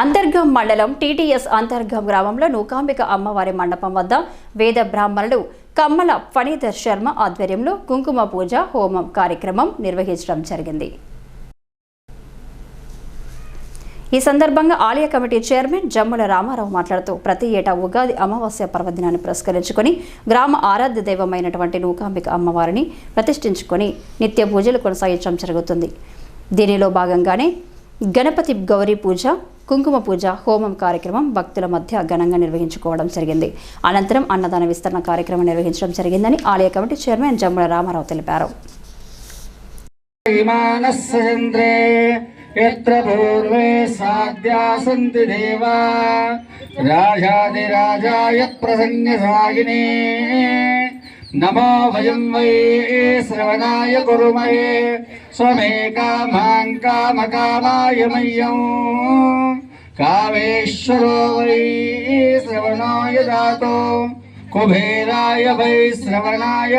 అంతర్గం మండలం టీటీఎస్ అంతర్గం గ్రామంలో నూకాంబిక అమ్మవారి మండపం వద్ద వేద బ్రాహ్మణుడు కమ్మల ఫణీధర్ శర్మ ఆధ్వర్యంలో కుంకుమ పూజ హోమం కార్యక్రమం నిర్వహించడం జరిగింది. ఈ సందర్భంగా ఆలయ కమిటీ చైర్మన్ జమ్ముల రామారావు మాట్లాడుతూ ప్రతి ఏటా ఉగాది అమావాస్య పర్వదినాన్ని పురస్కరించుకొని గ్రామ ఆరాధ్య దైవమైనటువంటి నూకాంబిక అమ్మవారిని ప్రతిష్ఠించుకొని నిత్య పూజలు కొనసాగించడం జరుగుతుంది. దీనిలో భాగంగానే గణపతి గౌరీ పూజ కుంకుమ పూజ హోమం కార్యక్రమం భక్తుల మధ్య ఘనంగా నిర్వహించుకోవడం జరిగింది. అనంతరం అన్నదాన విస్తరణ కార్యక్రమం నిర్వహించడం జరిగిందని ఆలయ కమిటీ చైర్మన్ జమ్ముల రామారావు తెలిపారు. విమానస్య చంద్రే యత్ర పూర్వే నమో వయం వై శ్రవణాయ కురుమహే. స్వమేకామాం कामेश्वरो वै श्रवणाय जातो कुबेराय वै श्रवणाय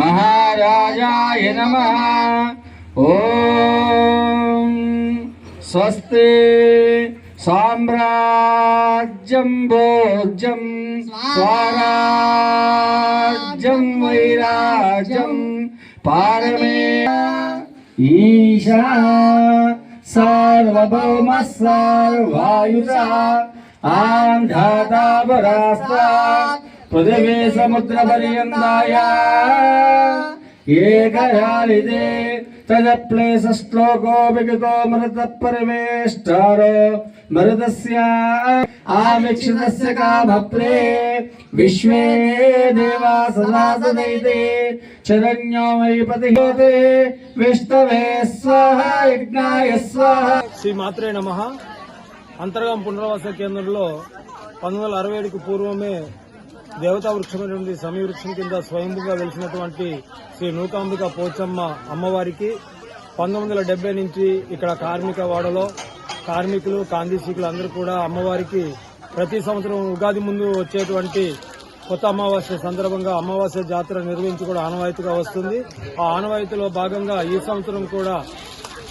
महाराजाय नमः ॐ स्वस्ति साम्राज्यं भोज्यं स्वराज्यं वैराज्यं पारमे ईशा सार्वभौमः सर्वायुषः आं धाता परास्तात् पृथिवी समुद्रपर्यन्ताय एकरालिदे तदप्लेसश्लोको विगतो मृतः परिवेष्टारो मृतस्य आमिक्षितस्य कामप्रे विश्वे देवा सदा सदैते चरण्यो मयि पतिहोते विष्णवे स्वाहा यज्ञाय स्वाहा శ్రీ మాత్రే నమ అంతర్గం పునరావాస కేంద్రంలో పంతొమ్మిది వందల అరవై ఏడుకు పూర్వమే దేవతా వృక్షమైనటువంటి సమీ వృక్షం కింద స్వయంభుగా వెలిసినటువంటి శ్రీ నూకాంబిక పోచమ్మ అమ్మవారికి పంతొమ్మిది వందల నుంచి ఇక్కడ కార్మిక వాడలో కార్మికులు కాందీసీకులు అందరూ కూడా అమ్మవారికి ప్రతి సంవత్సరం ఉగాది ముందు వచ్చేటువంటి కొత్త అమావాస్య సందర్భంగా అమావాస్య జాతర నిర్వహించి కూడా ఆనవాయితీగా వస్తుంది. ఆ ఆనవాయితీలో భాగంగా ఈ సంవత్సరం కూడా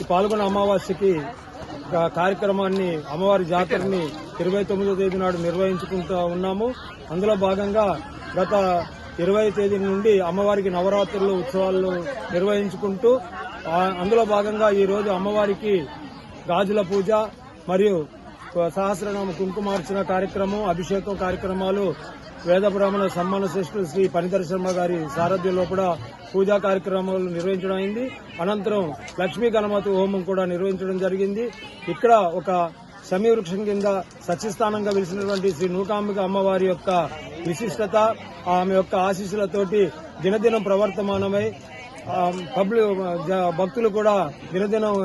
పాల్గొన్న అమావాస్యకి కార్యక్రమాన్ని అమ్మవారి జాతరని ఇరవై తొమ్మిదో తేదీ నాడు నిర్వహించుకుంటూ ఉన్నాము. అందులో భాగంగా గత ఇరవై తేదీ నుండి అమ్మవారికి నవరాత్రులు ఉత్సవాలు నిర్వహించుకుంటూ అందులో భాగంగా ఈ రోజు అమ్మవారికి గాజుల పూజ మరియు సహస్రనామ కుంకుమార్చన కార్యక్రమం అభిషేకం కార్యక్రమాలు వేద బ్రాహ్మణ సమ్మాన శ్రేష్ఠులు శ్రీ పనిధర శర్మ గారి సారథ్యంలో కూడా పూజా కార్యక్రమాలు నిర్వహించడం అయింది. అనంతరం లక్ష్మీ గణపతి హోమం కూడా నిర్వహించడం జరిగింది. ఇక్కడ ఒక సమీ వృక్షం కింద సత్యస్థానంగా వెలిసినటువంటి శ్రీ నూకాంబిక అమ్మవారి యొక్క విశిష్టత ఆమె యొక్క ఆశీస్సులతోటి దినదినం ప్రవర్తమానమై పబ్లిక్ జ- భక్తులు కూడా దినదినం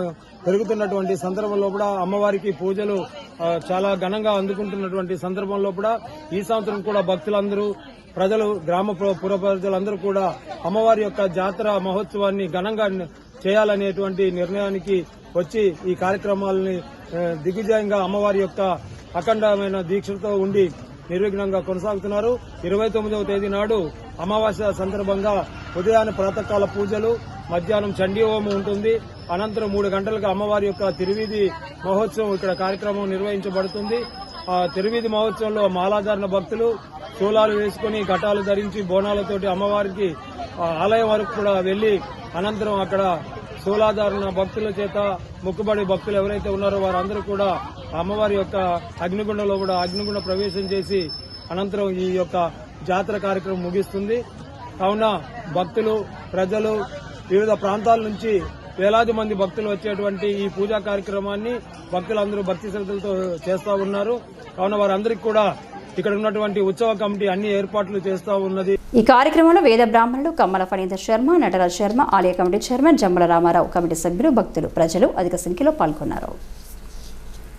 పెరుగుతున్నటువంటి సందర్భంలో కూడా అమ్మవారికి పూజలు చాలా ఘనంగా అందుకుంటున్నటువంటి సందర్భంలో కూడా ఈ సంవత్సరం కూడా భక్తులందరూ ప్రజలు గ్రామ పుర- ప్రజలందరూ కూడా అమ్మవారి యొక్క జాతర మహోత్సవాన్ని ఘనంగా చేయాలనేటువంటి నిర్ణయానికి వచ్చి ఈ కార్యక్రమాలని దిగ్విజయంగా అమ్మవారి యొక్క అఖండమైన దీక్షతో ఉండి నిర్విఘ్నంగా కొనసాగుతున్నారు. ఇరవై తొమ్మిదవ తేదీ నాడు అమావాస్య సందర్భంగా ఉదయాన్న ప్రాతకాల పూజలు మధ్యాహ్నం చండీ హోమం ఉంటుంది. అనంతరం మూడు గంటలకు అమ్మవారి యొక్క తిరువీధి మహోత్సవం ఇక్కడ కార్యక్రమం నిర్వహించబడుతుంది. ఆ తిరువీధి మహోత్సవంలో మాలాధారణ భక్తులు చూలాలు వేసుకుని ఘటాలు ధరించి బోనాలతోటి అమ్మవారికి ఆలయం వరకు కూడా వెళ్ళి అనంతరం అక్కడ శూలాధారణ భక్తుల చేత మొక్కుబడి భక్తులు ఎవరైతే ఉన్నారో వారందరూ కూడా అమ్మవారి యొక్క అగ్నిగుండంలో కూడా అగ్నిగుండ ప్రవేశం చేసి అనంతరం ఈ యొక్క జాతర కార్యక్రమం ముగిస్తుంది. కావున భక్తులు ప్రజలు వివిధ ప్రాంతాల నుంచి వేలాది మంది భక్తులు వచ్చేటువంటి ఈ పూజా కార్యక్రమాన్ని భక్తులందరూ భక్తి శ్రద్ధలతో చేస్తూ ఉన్నారు. కావున వారందరికీ కూడా ఇక్కడ ఉన్నటువంటి ఉత్సవ కమిటీ అన్ని ఏర్పాట్లు చేస్తూ ఉన్నది. ఈ కార్యక్రమంలో వేద బ్రాహ్మణులు కమ్మల ఫణీంద్ర శర్మ నటరాజ్ శర్మ ఆలయ committee chairman Jammala Ramarao committee సభ్యులు భక్తులు ప్రజలు అధిక సంఖ్యలో పాల్గొన్నారు.